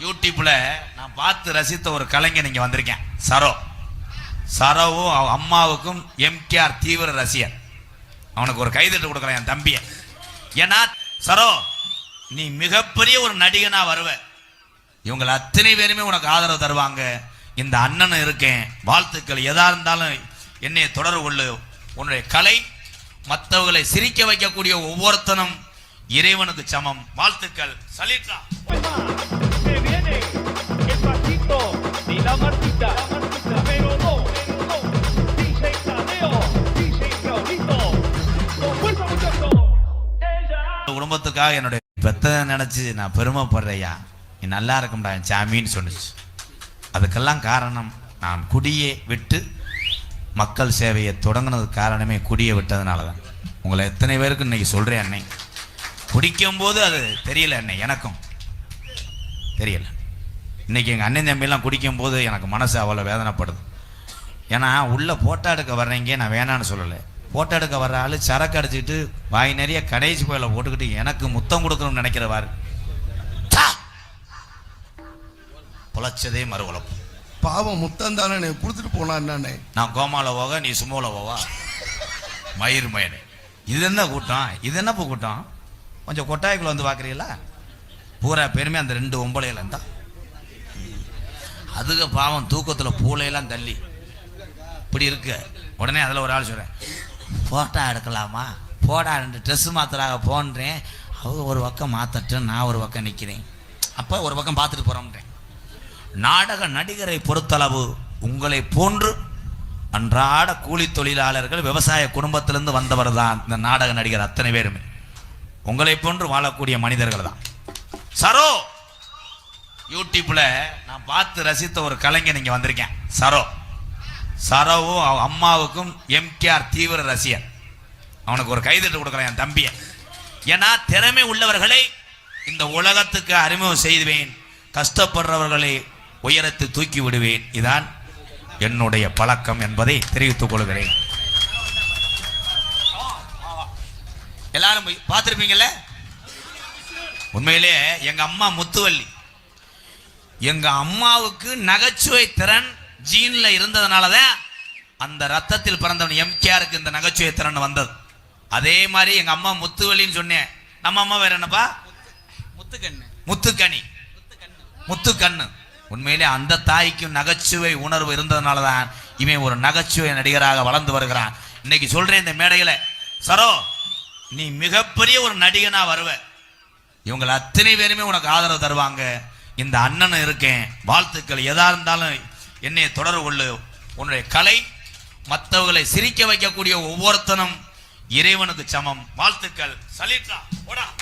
யூடியூப்ல நான் பார்த்து ரசித்த ஒரு கலைஞன் இங்க வந்திருக்கேன். சரோ. சரோவும் அவ அம்மாவுக்கும் எம்கேஆர் தீவிர ரசிகர். அவனுக்கு ஒரு கைதட்டு கொடுக்கலாம் என் தம்பிய. ஏன்னா சரோ நீ மிகப்பெரிய ஒரு நடிகனா வருவ. இவங்களை அத்தனை பேருமே உனக்கு ஆதரவு தருவாங்க. இந்த அண்ணன் இருக்கேன். வாழ்த்துக்கள். எதா இருந்தாலும் என்னை தொடர்பு கொள்ளு. உன்னுடைய கலை மற்றவர்களை சிரிக்க வைக்கக்கூடிய ஒவ்வொருத்தனும் இறைவனுக்கு சமம். வாழ்த்துக்கள். சலிட்டா la martita, pero no, Tadeo, con fuerza muchachos, குடும்பத்துக்காக என்னுடைய பெத்த நினைச்சு நான் பெருமைப்படுறையா நீ நல்லா இருக்கும்டா என் சாமின்னு சொன்னிச்சு அதுக்கெல்லாம் காரணம் நான் குடியை விட்டு மக்கள் சேவையை தொடங்கினது காரணமே குடியை விட்டதுனால தான் உங்களை எத்தனை பேருக்கு இன்னைக்கு சொல்கிறேன் அன்னை. குடிக்கும்போது அது தெரியல அன்னை எனக்கும். தெரியல. இன்னைக்கு எங்கள் அண்ணன் தம்பியெல்லாம் குடிக்கும்போது எனக்கு மனசு அவ்வளோ வேதனைப்படுது. ஏன்னா உள்ள போட்டோ எடுக்க வர்றீங்க நான் வேணான்னு சொல்லலை. போட்டோ எடுக்க வர்ற ஆளு சரக்கு அடிச்சுக்கிட்டு வாய் நிறைய கடைசி போயில போட்டுக்கிட்டு எனக்கு முத்தம் கொடுக்கணும்னு நினைக்கிறவாரு. ச்சா! பொழைச்சதே மறு உழப்பு பாவம் முத்தம் தானே கொடுத்துட்டு போனா என்னண்ணே நான் கோமால போக நீ சுமோல போவா? மயிர் மயனே இது என்ன கூட்டம்? இது என்னப்பா கூட்டம்? கொஞ்சம் கொட்டாய்க்குள்ள வந்து பார்க்குறீங்களா பூரா பேருமே அந்த ரெண்டு ஒம்பளையில இருந்தா அதுக பாவம் தூக்கத்தில் பூளையெல்லாம் தள்ளி. இப்படி இருக்கு. உடனே அதில் ஒரு ஆள் சொல்கிறேன் ஃபோட்டோ எடுக்கலாமா? போடா ரெண்டு ட்ரெஸ் மாத்திராக போன்றேன். அவங்க ஒரு பக்கம் மாற்றட்டும் நான் ஒரு பக்கம் நிற்கிறேன் அப்போ ஒரு பக்கம் பார்த்துட்டு போகிறோம்ன்றேன் நாடக நடிகரை பொறுத்தளவு உங்களை போன்று அன்றாட கூலி தொழிலாளர்கள் விவசாய குடும்பத்திலேருந்து வந்தவர் தான் இந்த நாடக நடிகர் அத்தனை பேருமே. உங்களை போன்று வாழக்கூடிய மனிதர்கள் தான். சரோ! யூடியூப்ல நான் பார்த்து ரசித்த ஒரு கலைஞன் இங்க வந்திருக்கேன். சரோ. சரோவும் அவ அம்மாவுக்கும் எம்கேஆர் தீவிர ரசிகர் அவனுக்கு ஒரு கைதட்டு கொடுக்குறேன் என் தம்பிய. ஏன்னா திறமை உள்ளவர்களை இந்த உலகத்துக்கு அறிமுகம் செய்வேன். கஷ்டப்படுறவர்களை உயரத்தை தூக்கி விடுவேன். இதான் என்னுடைய பழக்கம் என்பதை தெரிவித்துக் கொள்கிறேன். எல்லாரும் போய் உண்மையிலே எங்க அம்மா முத்துவள்ளி. எங்க அம்மாவுக்கு நகைச்சுவை திறன் ஜீன்ல இருந்ததுனால தான் அந்த ரத்தத்தில் பிறந்தவன் எம்கேஆருக்கு இந்த நகைச்சுவை திறன் வந்தது. அதே மாதிரி எங்க அம்மா முத்துவள்ளின்னு சொன்னேன். நம்ம அம்மா வேற என்னப்பா? முத்துக்கண்ணு. முத்துக்கனி முத்துக்கண்ணு. உண்மையிலே அந்த தாய்க்கும் நகைச்சுவை உணர்வு இருந்ததுனால தான் இவன் ஒரு நகைச்சுவை நடிகராக வளர்ந்து வருகிறான். இன்னைக்கு சொல்றேன் இந்த மேடையில சரோ நீ மிகப்பெரிய ஒரு நடிகனா வருவ. இவங்க அத்தனை பேருமே உனக்கு ஆதரவு தருவாங்க. இந்த அண்ணன் இருக்கேன். வாழ்த்துக்கள். எதா இருந்தாலும் என்னை தொடர்பு கொள்ளு. உன்னுடைய கலை மற்றவர்களை சிரிக்க வைக்கக்கூடிய ஒவ்வொருத்தனும் இறைவனுக்கு சமம். வாழ்த்துக்கள். சலிட்டா ஓடா.